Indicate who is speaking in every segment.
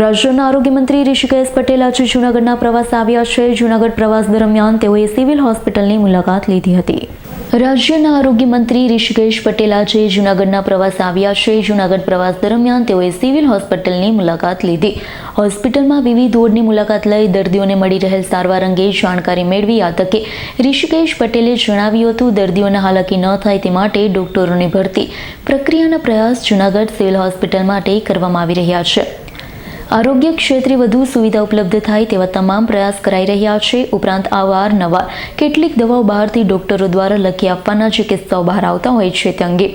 Speaker 1: રાજ્યના આરોગ્ય મંત્રી ઋષિકેશ પટેલ આજે જૂનાગઢના પ્રવાસ આવ્યા છે. જૂનાગઢ પ્રવાસ દરમિયાન તેઓએ સિવિલ હોસ્પિટલની મુલાકાત લીધી હતી. રાજ્યના આરોગ્ય મંત્રી ઋષિકેશ પટેલ આજે જૂનાગઢના પ્રવાસ આવ્યા છે. જૂનાગઢ પ્રવાસ દરમિયાન તેઓએ સિવિલ હોસ્પિટલની મુલાકાત લીધી. હોસ્પિટલમાં વિવિધ વોર્ડની મુલાકાત લઈ દર્દીઓને મળી રહેલ સારવાર અંગે જાણકારી મેળવી, આ તકે ઋષિકેશ પટેલે જણાવ્યું હતું, દર્દીઓને હાલાકી ન થાય તે માટે ડોક્ટરોની ભરતી પ્રક્રિયાના પ્રયાસ જૂનાગઢ સિવિલ હોસ્પિટલ માટે કરવામાં આવી રહ્યા છે. આરોગ્ય ક્ષેત્રે વધુ સુવિધા ઉપલબ્ધ થાય તેવા તમામ પ્રયાસ કરાઈ રહ્યા છે. ઉપરાંત અવારનવાર કેટલીક દવાઓ બહારથી ડોક્ટરો દ્વારા લખી આપવાના જે કિસ્સાઓ બહાર આવતા હોય છે તે અંગે.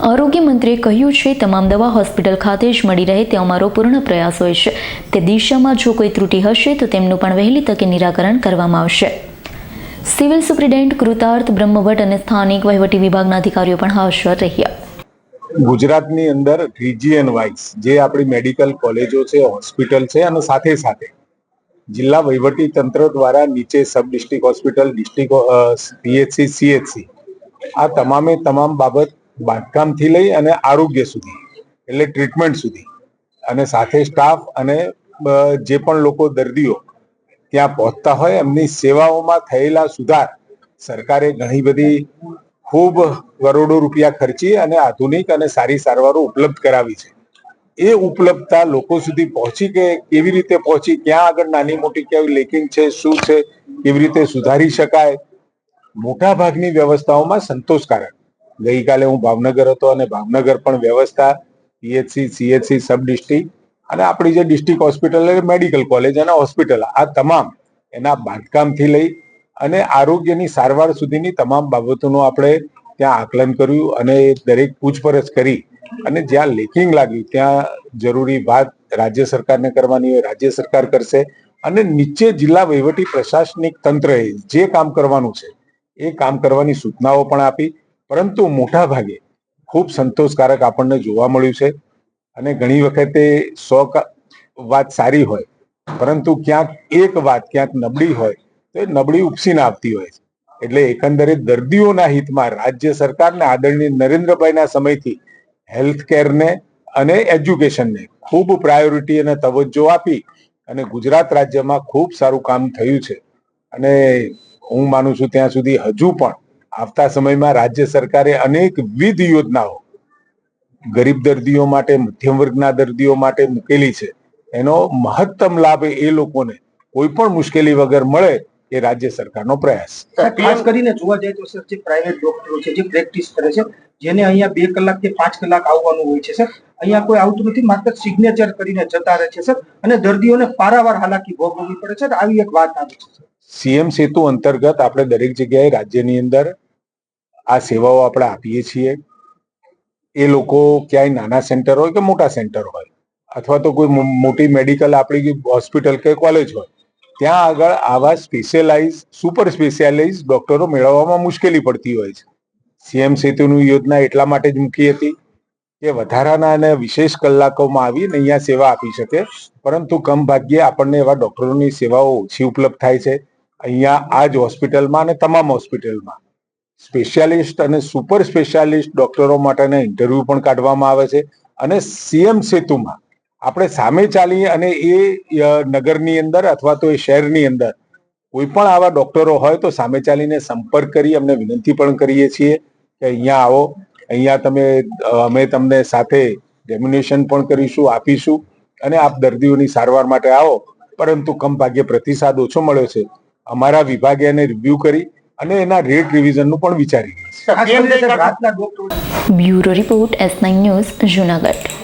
Speaker 1: આરોગ્ય મંત્રીએ કહ્યું છે, તમામ દવા હોસ્પિટલ ખાતે જ મળી રહે તે અમારો પૂર્ણ પ્રયાસ હોય છે. તે દિશામાં જો કોઈ ત્રુટિ હશે, તો તેમનું પણ વહેલી તકે નિરાકરણ કરવામાં આવશે. સિવિલ સુપ્રિન્ટેન્ડન્ટ કૃતાર્થ બ્રહ્મભટ્ટ અને સ્થાનિક વહીવટી વિભાગના અધિકારીઓ પણ હાજર રહ્યા
Speaker 2: ગુજરાતની અંદર રિજિયન વાઇઝ જે આપણી મેડિકલ કોલેજો છે હોસ્પિટલ છે અને સાથે સાથે જિલ્લા વહીવટી તંત્ર દ્વારા નીચે sub district hospital district PHC CHC આ તમામે તમામ બાબત બાંધકામથી લઈ અને આરોગ્ય સુધી, એટલે ટ્રીટમેન્ટ સુધી અને સાથે સ્ટાફ અને જે પણ લોકો દર્દીઓ ત્યાં પહોંચતા હોય, એમની સેવાઓમાં થયેલા સુધાર સરકારે ઘણી બધી ખૂબ કરોડો રૂપિયા ખર્ચી અને આધુનિક અને સારી સારવારો ઉપલબ્ધ કરાવી છે. એ ઉપલબ્ધતા લોકો સુધી પહોંચી કે કેવી રીતે પહોંચી, ક્યાં આગળ નાની મોટી કેવી લેકિંગ છે, શું છે, કેવી રીતે સુધારી શકાય મોટા ભાગની વ્યવસ્થાઓમાં સંતોષકારક. ગઈકાલે હું ભાવનગર હતો અને ભાવનગર પણ વ્યવસ્થા, પીએચસી, સીએચસી, સબ ડિસ્ટ્રિક્ટ અને આપણી જે ડિસ્ટ્રિક્ટ હોસ્પિટલ મેડિકલ કોલેજ અને હોસ્પિટલ, આ તમામ એના બાંધકામથી લઈ અને આરોગ્યની સારવાર સુધીની તમામ બાબતોનું આપણે ત્યાં આકલન કર્યું અને દરેક પૂછપરછ કરી અને જ્યાં લેકિંગ લાગ્યું, ત્યાં જરૂરી વાત રાજ્ય સરકારને કરવાની હોય, રાજ્ય સરકાર કરશે અને નીચે જિલ્લા વહીવટી પ્રશાસનિક તંત્રએ જે કામ કરવાનું છે, એ કામ કરવાની સૂચનાઓ પણ આપી. પરંતુ મોટા ભાગે ખૂબ સંતોષકારક આપણને જોવા મળ્યું છે અને ઘણી વખતે સો વાત સારી હોય, પરંતુ ક્યાંક એક વાત ક્યાંક નબળી હોય તો એ નબળી ઉપસીને આવતી હોય છે. એટલે એકંદરે દર્દીઓના હિતમાં રાજ્ય સરકારને આદરણીય નરેન્દ્રભાઈના સમયથી હેલ્થ કેરને અને એજ્યુકેશનને ખૂબ પ્રાયોરિટી અને તવજ્જો આપી અને ગુજરાત રાજ્યમાં ખૂબ સારું કામ થયું છે. અને હું માનું છું ત્યાં સુધી હજુ પણ આવતા સમયમાં રાજ્ય સરકારે અનેકવિધ યોજનાઓ ગરીબ દર્દીઓ માટે, મધ્યમ વર્ગના દર્દીઓ માટે મૂકેલી છે. એનો મહત્તમ લાભ એ લોકોને કોઈ પણ મુશ્કેલી વગર મળે એ રાજ્ય સરકારનો પ્રયાસ.
Speaker 3: ખાસ કરીને જોવા જાય તો સર જે પ્રાઇવેટ ડોક્ટરો છે જે પ્રેક્ટિસ કરે છે જેને અહીંયા બે કલાક કે પાંચ કલાક આવવાનું હોય છે સર અહીંયા કોઈ આવતું નથી માત્ર સિગ્નેચર કરીને જતા રહે છે સર અને દર્દીઓને પારાવાર હાલાકી ભોગવવી પડે છે આવી એક વાત આવી છે
Speaker 2: સીએમ સેતુ અંતર્ગત આપણે દરેક જગ્યાએ રાજ્યની અંદર આ સેવાઓ આપણે આપીએ છીએ. એ લોકો ક્યાંય નાના સેન્ટર હોય કે મોટા સેન્ટર હોય અથવા તો કોઈ મોટી મેડિકલ આપણી હોસ્પિટલ કે કોલેજ હોય ત્યાં આગળ આવા સ્પેશિયલાઇઝ સુપર સ્પેશિયાલાઇઝ ડોક્ટરો મેળવવામાં મુશ્કેલી પડતી હોય છે. સીએમ સેતુની યોજના એટલા માટે જ મૂકી હતી કે વધારાના અને વિશેષ કલાકોમાં આવીને અહીંયા સેવા આપી શકે, પરંતુ કમ ભાગ્યે આપણને એવા ડોક્ટરોની સેવાઓ ઓછી ઉપલબ્ધ થાય છે. અહીંયા આ જ હોસ્પિટલમાં અને તમામ હોસ્પિટલમાં. સ્પેશિયાલિસ્ટ અને સુપર સ્પેશિયાલિસ્ટ ડોક્ટરો માટેના ઇન્ટરવ્યુ પણ કાઢવામાં આવે છે અને સીએમ સેતુમાં આપણે સામે ચાલી અને એ નગરની અંદર અથવા તો એ શહેરની અંદર કોઈ પણ આવા ડોક્ટરો હોય તો સામે ચાલીને સંપર્ક કરી અમને વિનંતી પણ કરીએ છીએ કે અહીંયા આવો. અહીંયા તમે અમે તમને સાથે ડેમિનેશન પણ કરીશું આપીશું અને આપ દર્દીઓની સારવાર માટે આવો. પરંતુ કમ ભાગ્ય પ્રતિસાદ ઓછો મળ્યો છે. અમારા વિભાગે એને રિવ્યુ કરી અને એના રેટ રિવિઝનનું પણ વિચારી
Speaker 1: bureau report S nine news Junagadh.